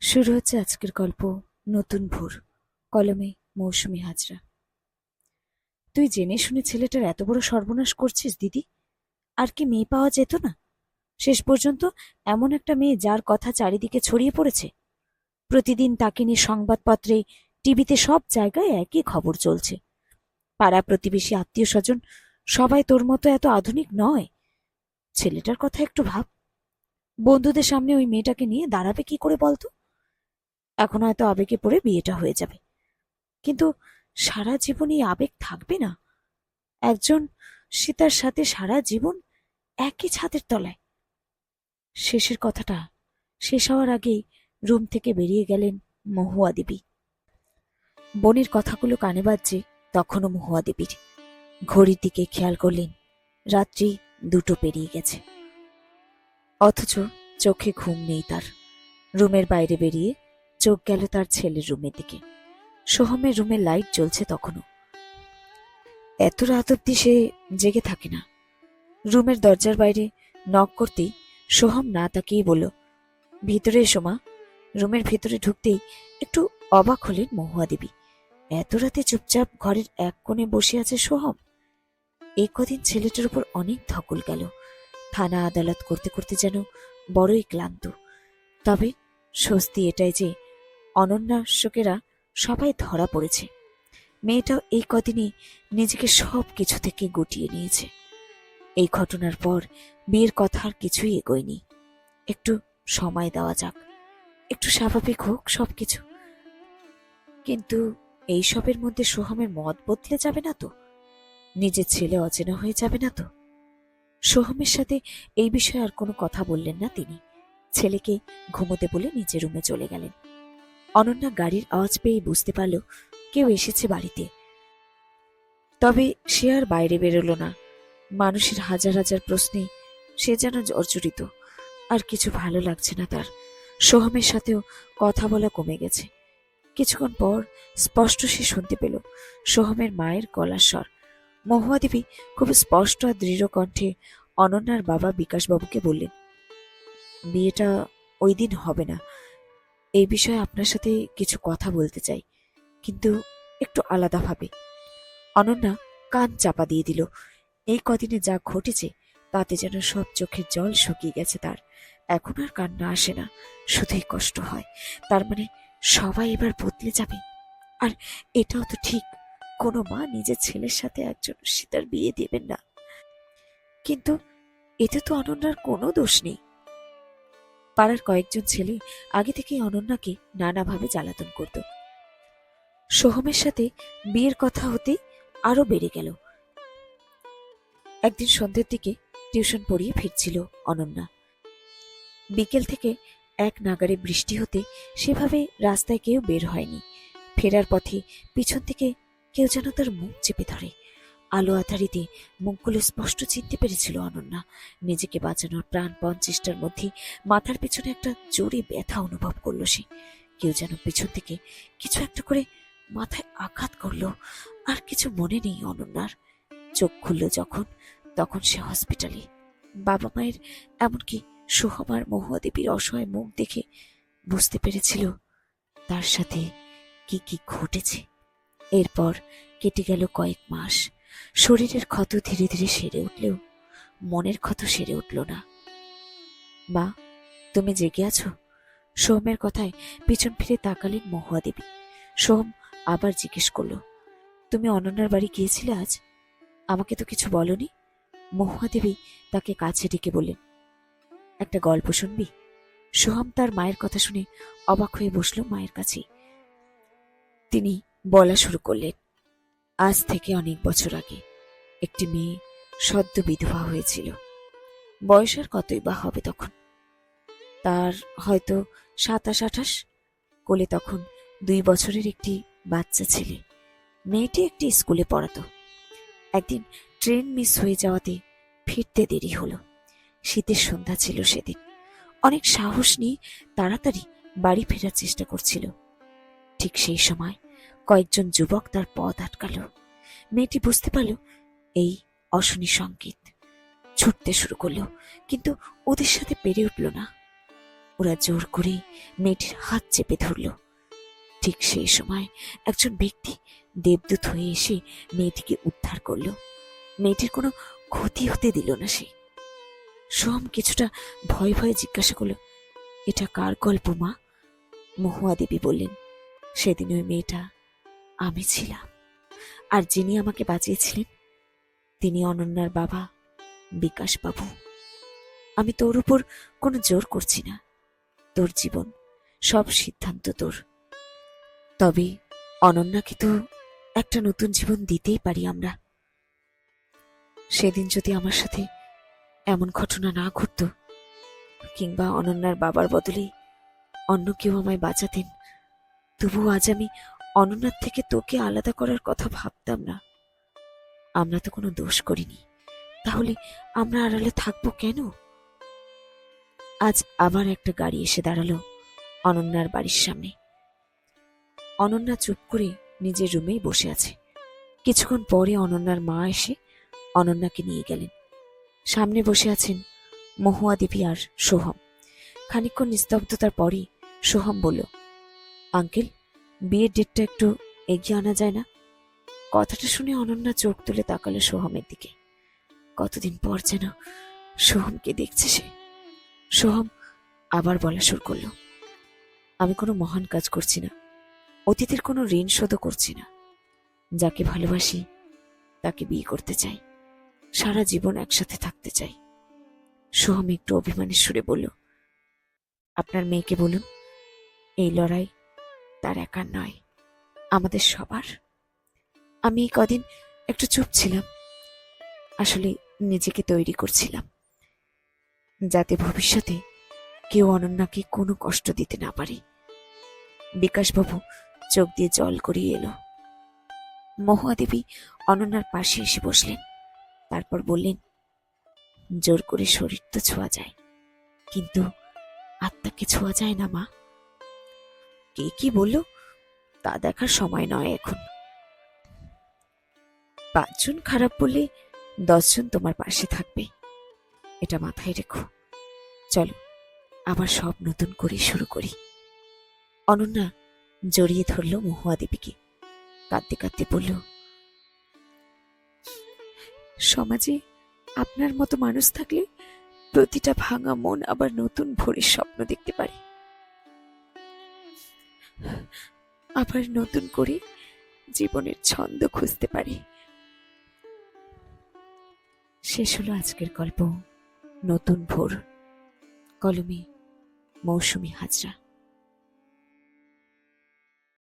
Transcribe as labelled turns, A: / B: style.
A: শুরু হচ্ছে আজকের গল্প, নতুন ভোর, কলমে মৌসুমি হাজরা। তুই জেনে শুনে ছেলেটার এত বড় সর্বনাশ করছিস, দিদি? আর কি মেয়ে পাওয়া যেত না? শেষ পর্যন্ত এমন একটা মেয়ে যার কথা চারিদিকে ছড়িয়ে পড়েছে। প্রতিদিন তাকে নিয়ে সংবাদপত্রে, টিভিতে সব জায়গায় একই খবর চলছে। পাড়া প্রতিবেশী আত্মীয় স্বজন সবাই তোর মতো এত আধুনিক নয়। ছেলেটার কথা একটু ভাব। বন্ধুদের সামনে ওই মেয়েটাকে নিয়ে দাঁড়াবে কি করে বলতো? এখন হয়তো আবেগে পড়ে বিয়েটা হয়ে যাবে। কিন্তু সারা জীবন এই আবেগ থাকবে না। একজন সীতার সাথে সারা জীবন একই ছাদের তলায়। শেষের কথাটা শেষ হওয়ার আগেই রুম থেকে বেরিয়ে গেলেন মহুয়া দেবী। বনের কথাগুলো কানে বাজছে তখনও মহুয়া দেবীর। ঘড়ির দিকে খেয়াল করলেন, রাত্রি দুটো পেরিয়ে গেছে। অথচ চোখে ঘুম নেই তার। রুমের বাইরে বেরিয়ে চোখ গেল তার ছেলের রুমের দিকে। সোহমের রুমের লাইট জ্বলছে তখনও। এত রাত অব্দি সে জেগে থাকে না। রুমের দরজার বাইরে নক করতেই সোহম না তাকিয়ে বলল, ভিতরে এসো মা। রুমের ভিতরে ঢুকতেই একটু অবাক হলেন মহুয়া দেবী। এত রাতে চুপচাপ ঘরের এক কোণে বসে আছে সোহম? এই কদিন ছেলেটার উপর অনেক ধকল গেল। থানা আদালত করতে করতে যেন বড়ই ক্লান্ত। তবে স্বস্তি এটাই যে অনন্যা, শোকেরা সবাই ধরা পড়েছে। মেয়েটাও এই কদিনে নিজেকে সব কিছু থেকে গুটিয়ে নিয়েছে। এই ঘটনার পর বিয়ের কথা আর কিছুই এগোয়নি। একটু সময় দেওয়া যাক। একটু স্বাভাবিক হোক সবকিছু। কিন্তু এই সবের মধ্যে সোহমের মত বদলে যাবে না তো? নিজের ছেলে অচেনা হয়ে যাবে না তো? সোহমের সাথে এই বিষয়ে আর কোনো কথা বললেন না তিনি। ছেলেকে ঘুমোতে বলে নিজের রুমে চলে গেলেন। অনন্যা গাড়ির আওয়াজ পেয়ে বুঝতে পারল কেউ এসেছে বাড়িতে। তবে সে আর বাইরে বেরোলো না। মানুষের হাজার হাজার প্রশ্নে সে যেন জর্জরিত, আর কিছু ভালো লাগছে না তার। সোহমের সাথেও কথা বলা কমে গেছে। কিছুক্ষণ পর স্পষ্ট সে শুনতে পেল সোহমের মায়ের গলার স্বর। মহুয়া দেবী খুব স্পষ্ট আর দৃঢ় কণ্ঠে অনন্যার বাবা বিকাশবাবুকে বললেন বিয়েটা ওই দিন হবে না। এই বিষয়ে আপনার সাথে কিছু কথা বলতে চাই, কিন্তু একটু আলাদাভাবে। অনন্যা কান চাপা দিয়ে দিল, এই কদিনে যা ঘটেছে তাতে যেন সব চোখের জল শুকিয়ে গেছে তার। এখন আর কান্না আসে না, শুধুই কষ্ট হয়। তার মানে সবাই এবার বদলে যাবে। আর এটাও তো ঠিক, কোনো মা নিজের ছেলের সাথে একজন সীতার বিয়ে দেবেন না। কিন্তু এতে তো অনন্যার কোনো দোষ নেই। পাড়ার কয়েকজন ছেলে আগে থেকেই অনন্যাকে নানাভাবে জ্বালাতন করত। সোহমের সাথে বিয়ের কথা হতে আরও বেড়ে গেল। একদিন সন্ধ্যের দিকে টিউশন পড়িয়ে ফিরছিল অনন্যা। বিকেল থেকে এক নাগারে বৃষ্টি হতে সেভাবে রাস্তায় কেউ বের হয়নি। ফেরার পথে পিছন থেকে কেউ যেন তার মুখ চেপে ধরে। আলো আধারিতে মুখগুলো স্পষ্ট চিনতে পেরেছিল অনন্যা। নিজেকে বাঁচানোর প্রাণপণ চেষ্টার মধ্যে মাথার পিছনে একটা জোরে ব্যথা অনুভব করল সে। কেউ যেন পিছন থেকে কিছু একটা করে মাথায় আঘাত করল। আর কিছু মনে নেই অনন্যার। চোখ খুলল যখন, তখন সে হসপিটালে বাবা মায়ের এমনকি সোহমার মহুয়া দেবীর অসহায় মুখ দেখে বুঝতে পেরেছিল তার সাথে কি কি ঘটেছে। এরপর কেটে গেল কয়েক মাস। শরীরের ক্ষত ধীরে ধীরে সেরে উঠলেও মনের ক্ষত সেরে উঠল না। মা, তুমি জেগে আছো? সোহমের কথায় পিছন ফিরে তাকালেন মহুয়া দেবী। সোহম আবার জিজ্ঞেস করল, তুমি অনন্যার বাড়ি গিয়েছিলে আজ? আমাকে তো কিছু বলনি? মহুয়া দেবী তাকে কাছে ডেকে বললেন, একটা গল্প শুনবি? সোহম তার মায়ের কথা শুনে অবাক হয়ে বসল মায়ের কাছে। তিনি বলা শুরু করলেন আজ থেকে অনেক বছর আগে একটি মেয়ে সদ্য বিধবা হয়েছিল। বয়স আর কতই বা হবে তখন? তার হয়তো সাতাশ আঠাশ, কোলে তখন দুই বছরের একটি বাচ্চা ছেলে। মেয়েটি একটি স্কুলে পড়াতো। একদিন ট্রেন মিস হয়ে যাওয়াতে ফিরতে দেরি হলো। শীতের সন্ধ্যা ছিল সেদিন। অনেক সাহস নিয়ে তাড়াতাড়ি বাড়ি ফেরার চেষ্টা করছিল। ঠিক সেই সময় কয়েকজন যুবক তার পথ আটকালো। মেয়েটি বুঝতে পারল, এই অশনি সংকেত ছুটতে শুরু করল, কিন্তু ওদের সাথে পেরে উঠল না। ওরা জোর করে মেয়েটির হাত চেপে ধরল। ঠিক সেই সময় একজন ব্যক্তি দেবদূত হয়ে এসে মেয়েটিকে উদ্ধার করল। মেয়েটির কোনো ক্ষতি হতে দিল না সে। সোহম কিছুটা ভয় ভয়ে জিজ্ঞাসা করল, এটা কার গল্প মা? মহুয়া দেবী বললেন, সেদিন ওই মেয়েটা আমি ছিলাম। আর যিনি আমাকে বাঁচিয়েছিলেন, তিনি অনন্যার বাবা বিকাশ বাবু আমি তোর উপর কোনো জোর করছি না। তোর জীবন সব সিদ্ধান্ত তোর। তবে অনন্যাকে তো একটা নতুন জীবন দিতেই পারি আমরা। সেদিন যদি আমার সাথে এমন ঘটনা না ঘটতো, কিংবা অনন্যার বাবার বদলে অন্য কেউ আমায় বাঁচাতেন, তবুও আজ আমি অনন্যার থেকে তোকে আলাদা করার কথা ভাবতাম না। আমরা তো কোনো দোষ করিনি। তাহলে আমরা আড়ালে থাকব কেন? আজ আবার একটা গাড়ি এসে দাঁড়াল অনন্যার বাড়ির সামনে। অনন্যা চুপ করে নিজের রুমেই বসে আছে। কিছুক্ষণ পরে অনন্যার মা এসে অনন্যাকে নিয়ে গেলেন। সামনে বসে আছেন মহুয়া দেবী আর সোহম। খানিকক্ষণ নিস্তব্ধতার পরই সোহম বলল, আঙ্কেল বিয়ের ডেটটা একটু এগিয়ে আনা যায় না? কথাটা শুনে অনন্যা চোখ তুলে তাকালো সোহমের দিকে। কতদিন পর যেন সোহমকে দেখছে সে। সোহম আবার বলা শুরু করল, আমি কোনো মহান কাজ করছি না। অতীতের কোনো ঋণ শোধও করছি না। যাকে ভালোবাসি, তাকে বিয়ে করতে চাই। সারা জীবন একসাথে থাকতে চাই। সোহম একটু অভিমানের সুরে বলল, আপনার মেয়েকে বলুন, এই লড়াই তার একার নয়, আমাদের সবার। আমি কদিন একটু চুপ ছিলাম, আসলে নিজেকে তৈরি করছিলাম, যাতে ভবিষ্যতে কেউ অনন্যাকে কোনো কষ্ট দিতে না পারে। বিকাশবাবু চোখ দিয়ে জল গড়িয়ে এলো। মহুয়া দেবী অনন্যার পাশে এসে বসলেন, তারপর বললেন, জোর করে শরীর তো ছোঁয়া যায়, কিন্তু আত্মাকে ছোঁয়া যায় না মা। কে কি বলল? তা দেখার সময় নয় এখন। পাঁচজন খারাপ বলে দশজন তোমার পাশে থাকবে। এটা মাথায় রেখো। চলো, আবার সব নতুন করে শুরু করি। অনন্যা জড়িয়ে ধরল মহুয়া দেবীকে। কাঁদতে কাঁদতে বলল, সমাজে আপনার মতো মানুষ থাকলে প্রতিটা ভাঙা মন আবার নতুন ভোরের স্বপ্ন দেখতে পারে। আবার নতুন করে জীবনের ছন্দ খুঁজতে পারি। শেষ হলো আজকের গল্প। নতুন ভোর। কলমে মৌসুমি হাজরা।